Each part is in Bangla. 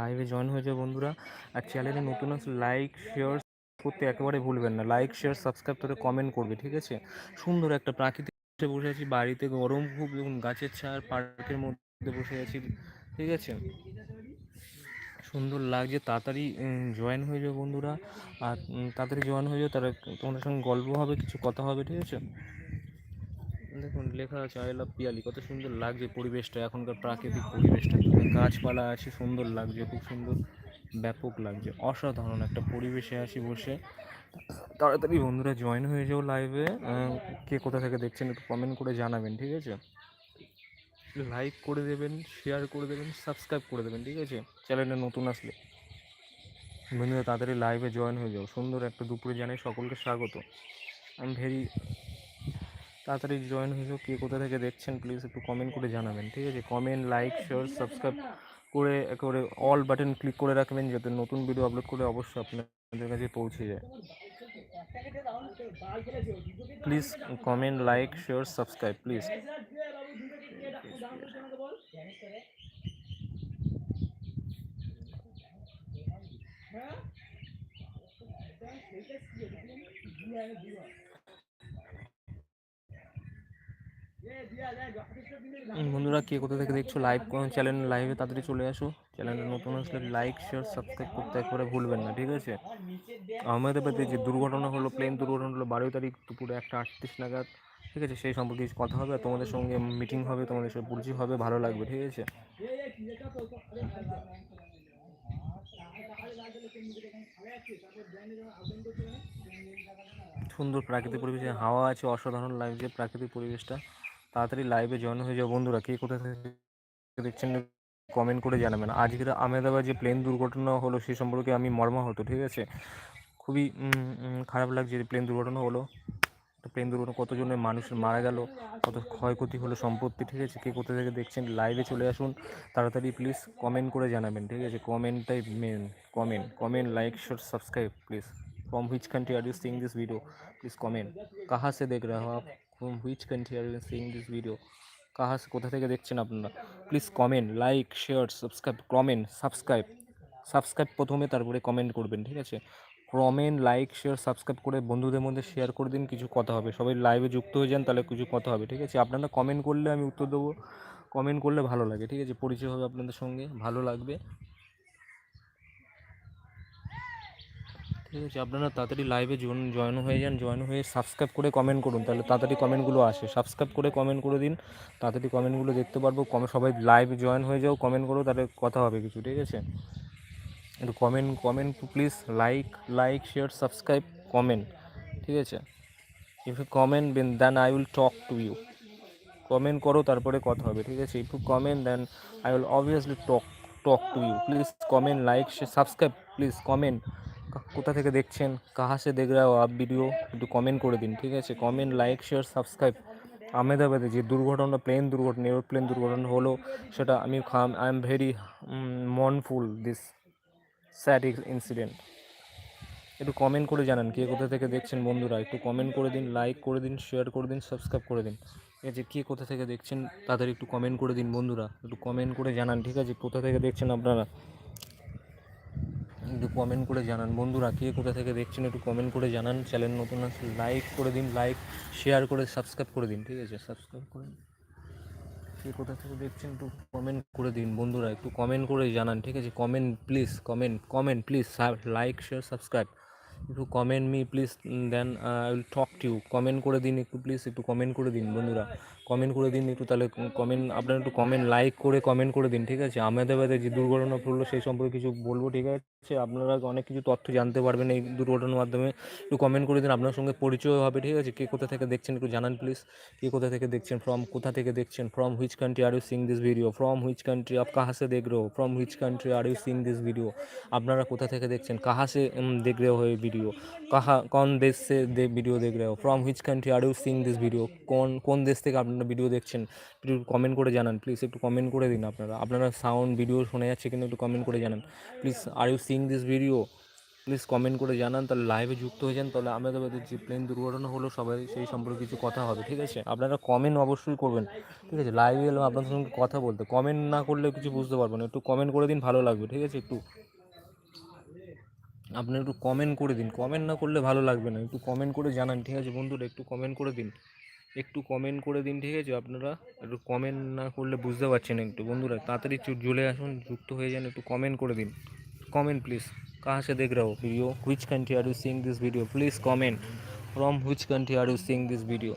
লাইভে জয়েন হয়ে যাও বন্ধুরা। আর চ্যানেলে নতুন লাইক শেয়ার করতে একেবারে ভুলবেন না। লাইক শেয়ার সাবস্ক্রাইব করে কমেন্ট করবে, ঠিক আছে? সুন্দর একটা প্রাকৃতিক বসে আছি। বাড়িতে গরম খুব, দেখুন গাছের ছায়ার পার্কের মধ্যে বসে আছি, ঠিক আছে? সুন্দর লাগছে, তাড়াতাড়ি জয়েন হয়ে যাও বন্ধুরা। আর তাড়াতাড়ি জয়েন হয়ে যাও, তারা তোমাদের সঙ্গে গল্প হবে, কিছু কথা হবে, ঠিক আছে? দেখুন, লেখা আছে আই লাভ পিয়ালি কত সুন্দর লাগছে পরিবেশটা, এখনকার প্রাকৃতিক পরিবেশটা। গাছপালা আছে, সুন্দর লাগছে, খুব সুন্দর, ব্যাপক লাগছে। অসাধারণ একটা পরিবেশে আছি বসে। তাড়াতাড়ি বন্ধুরা জয়েন হয়ে যাও লাইভে কে কোথা থেকে দেখছেন একটু কমেন্ট করে জানাবেন, ঠিক আছে? লাইক করে দেবেন শেয়ার করে দেবেন সাবস্ক্রাইব করে দেবেন, ঠিক আছে? চ্যানেলে নতুন আসলে। বন্ধুরা, তাড়াতাড়ি লাইভে জয়েন হয়ে যাও। সুন্দর একটা দুপুরে জানাই সকলকে স্বাগত। আমি ভেরি তাড়াতাড়ি জয়েন হয়ে যাও কে কোথা থেকে দেখছেন প্লিজ একটু কমেন্ট করে জানাবেন, ঠিক আছে? কমেন্ট লাইক শেয়ার সাবস্ক্রাইব করে একেবারে অল বাটন ক্লিক করে রাখবেন, যাতে নতুন ভিডিও আপলোড করে অবশ্যই আপনাদের কাছে পৌঁছে যায়। Please comment like share subscribe please বন্ধুরা, কে কোথা থেকে দেখছ লাইভ চ্যানেল লাইভে তাড়াতাড়ি চলে আসো। চ্যানেলে নতুন আসলে লাইক শেয়ার সাবস্ক্রাইব করতে একবারে ভুলবেন না, ঠিক আছে? আহমেদাবাদে যে দুর্ঘটনা হলো প্লেন দুর্ঘটনা হলো বারো তারিখ দুপুরে একটা আটত্রিশ নাগাদ, ঠিক আছে? সেই সম্পর্কে কিছু কথা হবে তোমাদের সঙ্গে মিটিং হবে, তোমাদের সাথে পরিচয় হবে, ভালো লাগবে, ঠিক আছে? সুন্দর প্রাকৃতিক পরিবেশে, হাওয়া আছে, অসাধারণ লাগছে প্রাকৃতিক পরিবেশটা। তাড়াতাড়ি লাইভে জয়েন হয়ে যাও বন্ধুরা কে কোথা থেকে দেখছেন কমেন্ট করে জানাবেন আজকের আহমেদাবাদ যে প্লেন দুর্ঘটনা হলো সেই সম্পর্কে আমি মর্মাহত ঠিক আছে খুবই উম, উম, খারাপ লাগছে যে প্লেন দুর্ঘটনা হলো প্লেন দুর্ঘটনা কতজনের মানুষ মারা গেল কত ক্ষয়ক্ষতি হলো সম্পত্তি ঠিক আছে কে কোথা থেকে দেখছেন লাইভে চলে আসুন তাড়াতাড়ি প্লিজ কমেন্ট করে জানাবেন ঠিক আছে কমেন্টটাই main comment comment like share subscribe please from which country are you seeing this video please comment कहाँ से देख रहे हो आप from which country are you seeing this video কাহাস কোথা থেকে দেখছেন আপনারা? Please comment like share subscribe comment subscribe subscribe প্রথমে, তারপরে কমেন্ট করবেন, ঠিক আছে? কমেন্ট লাইক শেয়ার সাবস্ক্রাইব করে বন্ধুদের মধ্যে শেয়ার করে দিন, কিছু কথা হবে। সবাই লাইভে যুক্ত হয়ে যান, তাহলে কিছু কথা হবে, ঠিক আছে? আপনারা কমেন্ট করলে আমি উত্তর দেবো। কমেন্ট করলে ভালো লাগে, ঠিক আছে? পরিচয় হবে আপনাদের সঙ্গে, ভালো লাগবে। ঠিক আছে, আপনারা তাড়াতাড়ি লাইভে জয়েন জয়েন হয়ে যান জয়েন হয়ে সাবস্ক্রাইব করে কমেন্ট করুন, তাহলে তাড়াতাড়ি কমেন্টগুলো আসে। সাবস্ক্রাইব করে কমেন্ট করে দিন, তাড়াতাড়ি কমেন্টগুলো দেখতে পারব কমে সবাই লাইভে জয়েন হয়ে যাও কমেন্ট করো, তাহলে কথা হবে কিছু, ঠিক আছে? একটু comment comment please like like share subscribe comment ঠিক আছে? If you comment then I will talk to you comment করো, তারপরে কথা হবে, ঠিক আছে? If you comment then I will obviously talk talk to you please comment like subscribe please comment কোথা থেকে দেখছেন, কাহা সে দেখ রা আপ ভিডিও একটু কমেন্ট করে দিন, ঠিক আছে? কমেন্ট লাইক শেয়ার সাবস্ক্রাইব আহমেদাবাদে যে দুর্ঘটনা প্লেন দুর্ঘটনা এরোপ্লেন দুর্ঘটনা হলো, সেটা আমি I am very mournful this sad incident একটু কমেন্ট করে জানান, কে কোথা থেকে দেখছেন বন্ধুরা? একটু কমেন্ট করে দিন লাইক করে দিন শেয়ার করে দিন সাবস্ক্রাইব করে দিন। ঠিক আছে কে কোথা থেকে দেখছেন, তাদের একটু কমেন্ট করে দিন বন্ধুরা। একটু কমেন্ট করে জানান, ঠিক আছে? কোথা থেকে দেখছেন আপনারা? একটু কমেন্ট করে জানান। বন্ধুরা, কে কোথা থেকে দেখছেন একটু কমেন্ট করে জানান। চ্যানেল নতুন লাইক করে দিন লাইক শেয়ার করে সাবস্ক্রাইব করে দিন, ঠিক আছে? সাবস্ক্রাইব করে। কে কোথা থেকে দেখছেন একটু কমেন্ট করে দিন। বন্ধুরা, একটু কমেন্ট করে জানান, ঠিক আছে? Comment please comment comment please like share subscribe একটু comment me please then I will talk to you comment করে দিন একটু প্লিজ একটু কমেন্ট করে দিন, বন্ধুরা। কমেন্ট করে দিন একটু, তাহলে কমেন্ট আপনারা একটু কমেন্ট লাইক করে কমেন্ট করে দিন, ঠিক আছে? আহমেদাবাদে যে দুর্ঘটনা ঘটলো, সেই সম্পর্কে কিছু বলব, ঠিক আছে? আপনারা অনেক কিছু তথ্য জানতে পারবেন এই দুর্ঘটনার মাধ্যমে। একটু কমেন্ট করে দিন, আপনার সঙ্গে পরিচয় হবে, ঠিক আছে? কে কোথা থেকে দেখছেন, একটু জানান প্লিজ কে কোথা থেকে দেখছেন ফ্রম কোথা থেকে দেখছেন from which country are you seeing this video from which country up কাহা সে দেখ রে from which country are you seeing this video আপনারা কোথা থেকে দেখছেন কাহাসে দেখ রে হয়ে ভিডিও ভিডিও কাহা, কোন দেশ দে ভিডিও দেখ রে from which country are you seeing this video কোন কোন দেশ থেকে আপনারা ভিডিও দেখছেন? একটু কমেন্ট করে জানান প্লিজ একটু কমেন্ট করে দিন আপনারা। আপনারা সাউন্ড ভিডিও শোনা যাচ্ছে কিন্তু একটু কমেন্ট করে জানান। Please are you seeing this video please comment করে জানান, তাহলে লাইভে যুক্ত হয়ে যান, তাহলে আহমেদাবাদের যে প্লেন দুর্ঘটনা হলো, সবাই সেই সম্পর্কে কিছু কথা হবে, ঠিক আছে? আপনারা কমেন্ট অবশ্যই করবেন, ঠিক আছে? লাইভে এলাম, আপনাদের সঙ্গে কথা বলতে। কমেন্ট না করলে কিছু বুঝতে পারব না, একটু কমেন্ট করে দিন, ভালো লাগবে, ঠিক আছে? একটু। আপনি একটু কমেন্ট করে দিন। কমেন্ট না করলে ভালো লাগবে না। একটু কমেন্ট করে জানান, ঠিক আছে বন্ধুরা? একটু কমেন্ট করে দিন। একটু কমেন্ট করে দিন, ঠিক আছে? আপনারা একটু কমেন্ট না করলে বুঝতে পারছেন একটু। বন্ধুরা, তাড়াতাড়ি জুলে আসুন, যুক্ত হয়ে যান, একটু কমেন্ট করে দিন। কমেন্ট প্লিজ কাহা সে দেখ রাও video which country are you seeing this video please comment from which country are you seeing this video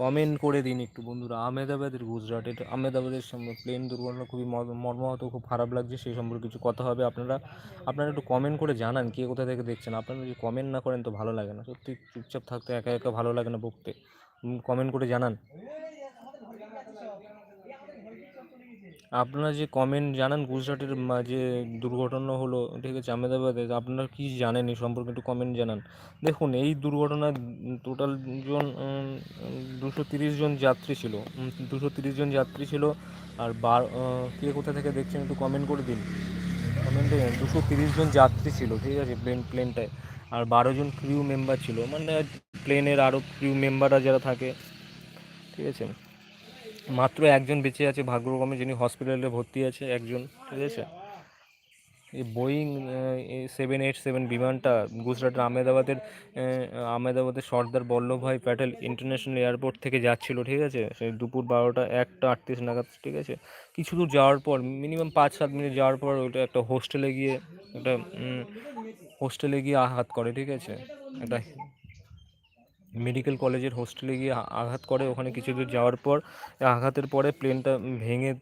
comment করে দিন একটু, বন্ধুরা। আহমেদাবাদের গুজরাটের আহমেদাবাদের সামনে প্লেন দুর্ঘটনা খুবই মর- মর্মাহত, খুব খারাপ লাগছে, সেই সম্পর্কে কিছু কথা হবে। আপনারা আপনারা একটু কমেন্ট করে জানান, কে কোথা থেকে দেখছেন? আপনারা যদি কমেন্ট না করেন তো ভালো লাগে না। সত্যি চুপচাপ থাকতে একা একা ভালো লাগে না বকতে। কমেন্ট করে জানান। আপনারা যে কমেন্ট জানান গুজরাটের যে দুর্ঘটনা হলো, ঠিক আছে, আহমেদাবাদে আপনারা কী জানেন এই সম্পর্কে একটু কমেন্ট জানান। দেখুন, এই দুর্ঘটনায় টোটাল জন দুশো জন যাত্রী ছিল দুশো জন যাত্রী ছিল, আর বার কে কোথা থেকে দেখছেন একটু কমেন্ট করে দিন। কমেন্টে দুশো জন যাত্রী ছিল, ঠিক আছে প্লেন প্লেনটায় আর বারো জন ক্রিউ মেম্বার ছিল। মানে প্লেনের আরও ক্রিউ মেম্বাররা যারা থাকে, ঠিক আছে। মাত্র একজন বেঁচে আছে ভাগ্যক্রমে, যিনি হসপিটালে ভর্তি আছে একজন, ঠিক আছে? এই বোয়িং সেভেন এইট সেভেন বিমানটা গুজরাটের আহমেদাবাদের আহমেদাবাদের সর্দার বল্লভভাই প্যাটেল ইন্টারন্যাশনাল এয়ারপোর্ট থেকে যাচ্ছিল, ঠিক আছে? সে দুপুর বারোটা একটা আটত্রিশ নাগাদ, ঠিক আছে? কিছু দূর যাওয়ার পর মিনিমাম পাঁচ সাত মিনিট যাওয়ার পর ওইটা একটা হোস্টেলে গিয়ে, একটা হোস্টেলে গিয়ে আঘাত করে, ঠিক আছে? একটা মেডিকেল কলেজের হোস্টেলে গিয়ে আঘাত করে। ওখানে কিছু দূর যাওয়ার পর, আঘাতের পরে প্লেনটা ভেঙে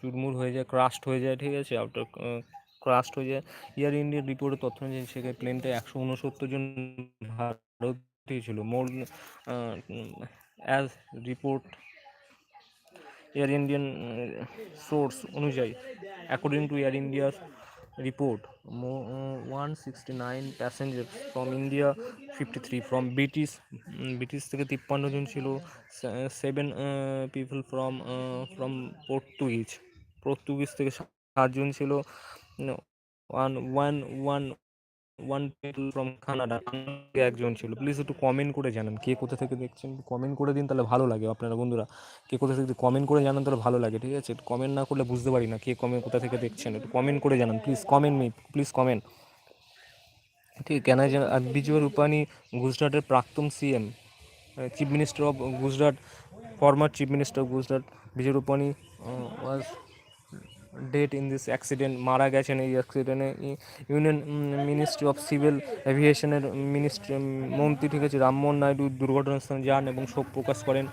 চুরমুর হয়ে যায় ক্রাস্ট হয়ে যায়, ঠিক আছে? আউটার ক্রাস্ট হয়ে যায়। এয়ার ইন্ডিয়ার রিপোর্টে তথ্য অনুযায়ী সেখানে প্লেনটা একশো উনসত্তর জন ভারতীয় ছিল। More as report Air Indian source অনুযায়ী অ্যাকর্ডিং টু এয়ার ইন্ডিয়ার report one sixty nine passenger from India fifty three from British British থেকে তিপ্পান্ন জন ছিল। Seven people from from Portuguese Portuguese থেকে সাতজন ছিল। One one one one from Canada একজন ছিল। প্লিজ একটু কমেন্ট করে জানান, কে কোথা থেকে দেখছেন? কমেন্ট করে দিন, তাহলে ভালো লাগে আপনারা বন্ধুরা। কে কোথা থেকে কমেন্ট করে জানান, তাহলে ভালো লাগে, ঠিক আছে? কমেন্ট না করলে বুঝতে পারি না কে কমেন্ট কোথা থেকে দেখছেন। একটু কমেন্ট করে জানান please comment me please comment ঠিক কেন বিজয় রূপানি গুজরাটের প্রাক্তন CM chief minister of Gujarat former chief minister of Gujarat Vijay Rupani was dead in this accident মারা গেছেন এই অ্যাক্সিডেন্টে ইউনিয়ন মিনিস্ট্রি অফ সিভিল এভিয়েশনের মিনিস্ট্রি মন্ত্রী ঠিক আছে রামমোহন নাইডু দুর্ঘটনাস্থলে যান এবং শোক প্রকাশ করেন।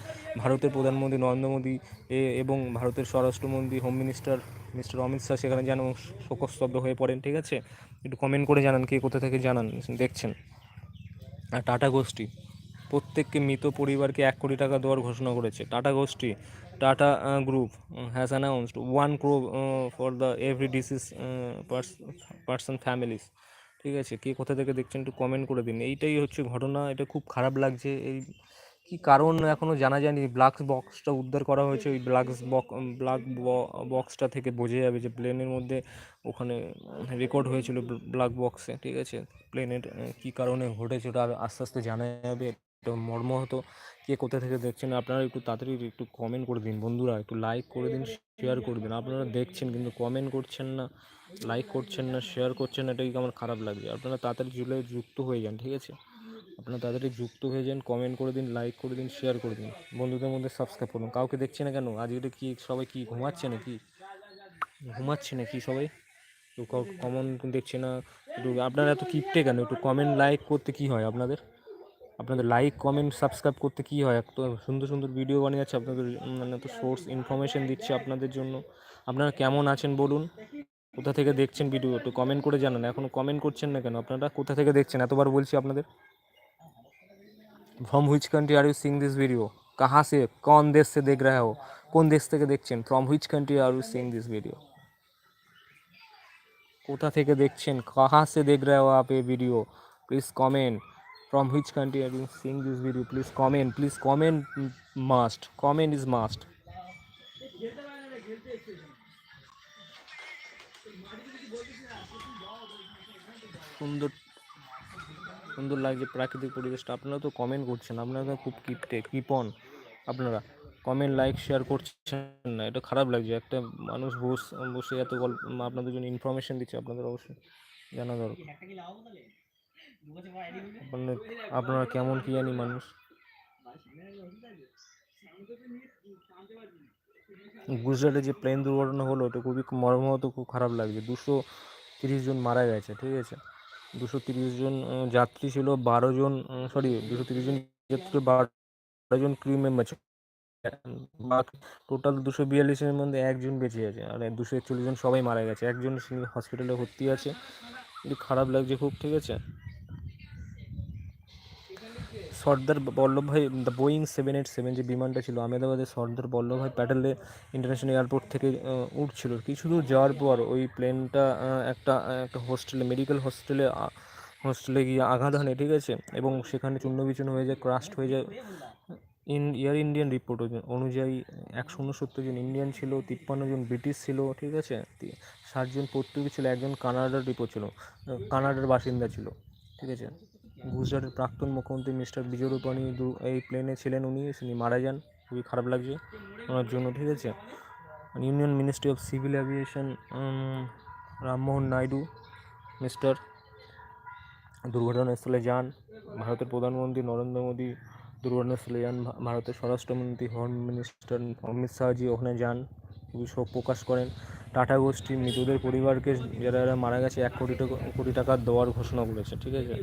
ভারতের প্রধানমন্ত্রী নরেন্দ্র মোদী এবং ভারতের স্বরাষ্ট্রমন্ত্রী home minister mister Amit Shah সেখানে যান এবং শোকস্তব্ধ হয়ে পড়েন, ঠিক আছে? একটু কমেন্ট করে জানান, কে কোথা থেকে জানান, দেখছেন। আর টাটা গোষ্ঠী। প্রত্যেককে মৃত পরিবারকে এক কোটি টাকা দেওয়ার ঘোষণা করেছে। টাটা গোষ্ঠী, Tata group has announced one crore for the every deceased person families ঠিক আছে, কে কোথা থেকে দেখছেন একটু কমেন্ট করে দিন। এইটাই হচ্ছে ঘটনা, এটা খুব খারাপ লাগছে। এই কী কারণ এখনও জানা যায়নি। ব্ল্যাক বক্সটা উদ্ধার করা হয়েছে। ওই ব্ল্যাক বক ব্ল্যাক বক্সটা থেকে বোঝা যাবে যে প্লেনের মধ্যে ওখানে রেকর্ড হয়েছিল ব্ল্যাক বক্সে ঠিক আছে প্লেনের কী কারণে ঘটেছে ওটা আস্তে আস্তে জানা যাবে। মর্মাহত। কে কোথা থেকে দেখছেন আপনারা একটু তাড়াতাড়ি একটু কমেন্ট করে দিন বন্ধুরা, একটু লাইক করে দিন শেয়ার করে দিন আপনারা দেখছেন কিন্তু কমেন্ট করছেন না লাইক করছেন না শেয়ার করছেন না, এটাই আমার খারাপ লাগছে। আপনারা তাড়াতাড়ি চলে যুক্ত হয়ে যান, ঠিক আছে? আপনারা তাড়াতাড়ি যুক্ত হয়ে যান কমেন্ট করে দিন লাইক করে দিন শেয়ার করে দিন। বন্ধুদের মধ্যে সাবস্ক্রাইব করুন। কাউকে দেখছে না কেন? আজকে কি, সবাই কি ঘুমাচ্ছে নাকি? ঘুমাচ্ছে নাকি সবাই? কমন দেখছে না? একটু আপনারা এত কিপটে কেন? একটু কমেন্ট লাইক করতে কি হয় আপনাদের? আপনাদের লাইক কমেন্ট সাবস্ক্রাইব করতে কী হয়? এত সুন্দর সুন্দর ভিডিও বানিয়ে যাচ্ছে, আপনাদের মানে তো সোর্স ইনফরমেশন দিচ্ছে আপনাদের জন্য। আপনারা কেমন আছেন বলুন? কোথা থেকে দেখছেন ভিডিও একটু কমেন্ট করে জানান। এখনও কমেন্ট করছেন না কেন? আপনারা কোথা থেকে দেখছেন? এতবার বলছি আপনাদের। From which country are you seeing this video কাহা সে? কোন দেশ সে দেখ রা হো? কোন দেশ থেকে দেখছেন? From which country are you seeing this video কোথা থেকে দেখছেন? কাহা সে দেখ রা হো আপ এ video please comment from which country are you seeing this video? Please comment. Please comment must. Comment is must. সুন্দর সুন্দর লাগছে প্রাকৃতিক পরিবেশটা। আপনারা তো কমেন্ট করছেন, আপনারা খুব কিপটে কিপন আপনারা কমেন্ট লাইক শেয়ার করছেন না। এটা খারাপ লাগছে। একটা মানুষ বসে এত গল্প, আপনাদের জন্য ইনফরমেশন দিচ্ছে, আপনাদের অবশ্যই জানা দরকার। আপনার আপনারা কেমন কি জানি মানুষ। গুজরাটে যে প্লেন দুর্ঘটনা হলো, ওটা খুবই মর্মাহত, খুব খারাপ লাগছে। দুশো তিরিশ জন মারা গেছে, ঠিক আছে? দুশো তিরিশ জন যাত্রী ছিল, বারো জন সরি দুশো তিরিশ জন যাত্রী, বারো জন ক্রিউ মেম্বার ছিল। টোটাল দুশো বিয়াল্লিশের মধ্যে একজন বেঁচে আছে, আর দুশো একচল্লিশ জন সবাই মারা গেছে। একজন হসপিটালে ভর্তি আছে। খারাপ লাগছে খুব, ঠিক আছে? Sardar Vallabhbhai the Boeing seven eight seven যে বিমানটা ছিল, আহমেদাবাদের সর্দার বল্লভভাই প্যাটেলে ইন্টারন্যাশনাল এয়ারপোর্ট থেকে উঠছিল কিছু দূর যাওয়ার পর ওই প্লেনটা একটা একটা হোস্টেলে মেডিকেল হোস্টেলে হোস্টেলে গিয়ে আঘাত হানে, ঠিক আছে? এবং সেখানে চূর্ণবিচূর্ণ হয়ে যায় ক্রাস্ট হয়ে যায়। ইন এয়ার ইন্ডিয়ান রিপোর্ট অনুযায়ী একশো উনসত্তর জন ইন্ডিয়ান ছিল, তিপ্পান্ন জন ব্রিটিশ ছিল, ঠিক আছে? ষাটজন পর্তুগিজ ছিল, একজন কানাডার রিপোর্ট ছিল কানাডার বাসিন্দা ছিল, ঠিক আছে? গুজরাটের প্রাক্তন মুখ্যমন্ত্রী মিস্টার বিজয় রূপানি এই প্লেনে ছিলেন উনি, তিনি মারা যান। খুবই খারাপ লাগছে ওনার জন্য, ঠিক আছে? Union ministry of civil aviation Rammohan Naidu, mister দুর্ঘটনাস্থলে যান। ভারতের প্রধানমন্ত্রী নরেন্দ্র মোদী দুর্ঘটনাস্থলে যান। ভারতের স্বরাষ্ট্রমন্ত্রী হোম মিনিস্টার অমিত শাহজি ওখানে যান। খুবই শোক প্রকাশ করেন। টাটা গোষ্ঠী মৃতদের পরিবারকে, যারা যারা মারা গেছে, এক কোটি টাকা কোটি টাকা দেওয়ার ঘোষণা করেছে, ঠিক আছে?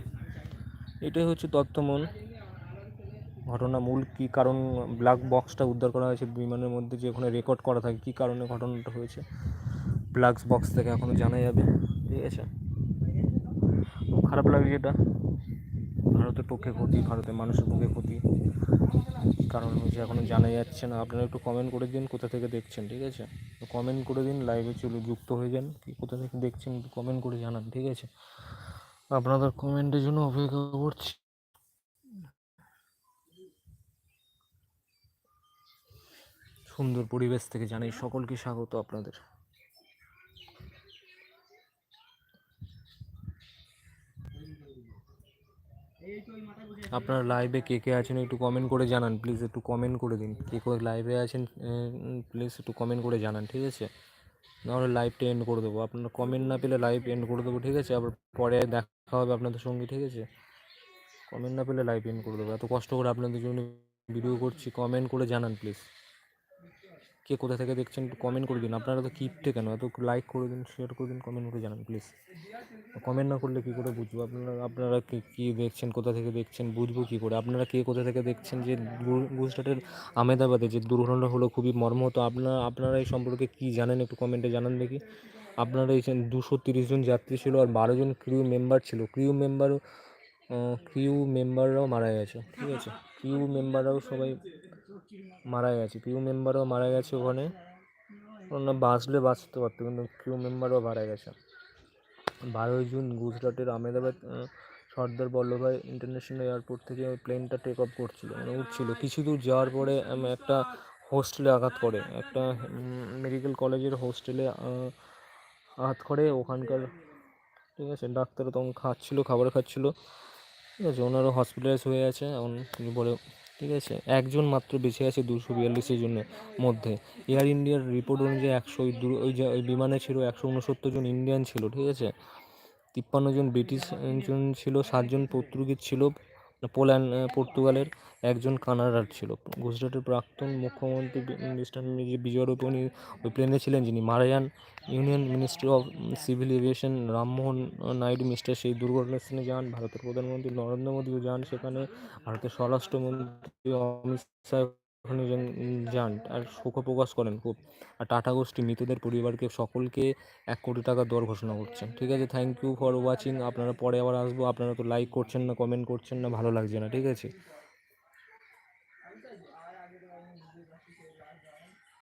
এটাই হচ্ছে তথ্যমূল ঘটনা মূল কী কারণ? ব্ল্যাক বক্সটা উদ্ধার করা হয়েছে বিমানের মধ্যে যে ওখানে রেকর্ড করা থাকে, কী কারণে ঘটনাটা হয়েছে? ব্ল্যাক বক্স থেকে এখনও জানা যাবে। ঠিক আছে? খুব খারাপ লাগছে এটা। ভারতের পক্ষে ক্ষতি, ভারতের মানুষের পক্ষে ক্ষতি। কারণ হয়েছে এখনও জানা যাচ্ছে না। আপনারা একটু কমেন্ট করে দিন কোথা থেকে দেখছেন, ঠিক আছে? কমেন্ট করে দিন লাইভে চলে যুক্ত হয়ে যান। কি কোথা থেকে দেখছেন কমেন্ট করে জানান, ঠিক আছে? আপনাদের কমেন্টের জন্য অপেক্ষা করছি। সুন্দর পরিবেশ থেকে জানাই সকলকে স্বাগত আপনাদের। আপনারা লাইভে কে কে আছেন একটু কমেন্ট করে জানান প্লিজ একটু কমেন্ট করে দিন। কে কে লাইভে আছেন প্লিজ একটু কমেন্ট করে জানান, ঠিক আছে? নাহলে লাইভটা এন্ড করে দেবো। আপনারা কমেন্ট না পেলে লাইভ এন্ড করে দেবো, ঠিক আছে? আবার পরে দেখা হবে আপনাদের সঙ্গে, ঠিক আছে? কমেন্ট না পেলে লাইভ এন্ড করে দেবো। এত কষ্ট করে আপনাদের জন্য ভিডিও করছি কমেন্ট করে জানান প্লিজ কে কোথা থেকে দেখছেন একটু কমেন্ট করে দিন। আপনারা তো কিপটে কেন? এত লাইক করে দিন শেয়ার করে দিন কমেন্ট করে জানান প্লিজ কমেন্ট না করলে কী করে বুঝব? আপনারা আপনারা কী কী দেখছেন, কোথা থেকে দেখছেন, বুঝব কী করে? আপনারা কে কোথা থেকে দেখছেন যে গুজরাটের আহমেদাবাদে যে দুর্ঘটনা হলো, খুবই মর্মহত আপনারা আপনারা এই সম্পর্কে কী জানেন একটু কমেন্টে জানান দেখি। আপনারা যে দুশো জন যাত্রী ছিল আর বারো জন ক্রিউ মেম্বার ছিল। ক্রিউ মেম্বারও ক্রিউ মেম্বাররাও মারা গেছে, ঠিক আছে? ক্রিউ মেম্বাররাও সবাই মারা গেছে। ক্রিউ মেম্বারও মারা গেছে ওখানে। ওনারা বাঁচলে বাঁচতে পারতো, কিন্তু ক্রিউ মেম্বারও মারা গেছে। বারোই জুন গুজরাটের আহমেদাবাদ সর্দার বল্লভভাই ইন্টারন্যাশনাল এয়ারপোর্ট থেকে ওই প্লেনটা টেক অফ করছিল মানে উঠছিল। কিছু দূর যাওয়ার পরে একটা হোস্টেলে আঘাত করে। একটা মেডিকেল কলেজের হোস্টেলে আঘাত করে ওখানকার, ঠিক আছে, ডাক্তার তখন খাচ্ছিল, খাবার খাচ্ছিল। ঠিক আছে, ওনারও হসপিটালাইজ হয়ে আছে, এখন তিনি বলে, ঠিক আছে, একজন মাত্র বেঁচে আছে দুশো বিয়াল্লিশের জন্য মধ্যে। এয়ার ইন্ডিয়ার রিপোর্ট অনুযায়ী একশো ওই দু ওই ওই বিমানে ছিল একশো উনসত্তর জন ইন্ডিয়ান ছিল, ঠিক আছে। তিপ্পান্ন জন ব্রিটিশ জন ছিল, সাতজন পর্তুগিজ ছিল। পোল্যান্ড পর্তুগালের একজন কানাডার ছিল। গুজরাটের প্রাক্তন মুখ্যমন্ত্রী মিস্টার মি- বিজয় রূপনী ওই প্লেনে ছিলেন, যিনি মারায়ান union ministry of civil aviation Rammohan Naidu, mister সেই দুর্ঘটনাস্থলে যান, ভারতের প্রধানমন্ত্রী নরেন্দ্র মোদীও যান সেখানে, ভারতের স্বরাষ্ট্রমন্ত্রী অমিত শাহ যান, আর শোক প্রকাশ করেন খুব। আর টাটা গোষ্ঠী মৃতদের পরিবারকে সকলকে এক কোটি টাকা দর ঘোষণা করছেন। ঠিক আছে থ্যাংক ইউ ফর ওয়াচিং আপনারা পরে আবার আসব। আপনারা তো লাইক করছেন না কমেন্ট করছেন না, ভালো লাগছে না। ঠিক আছে?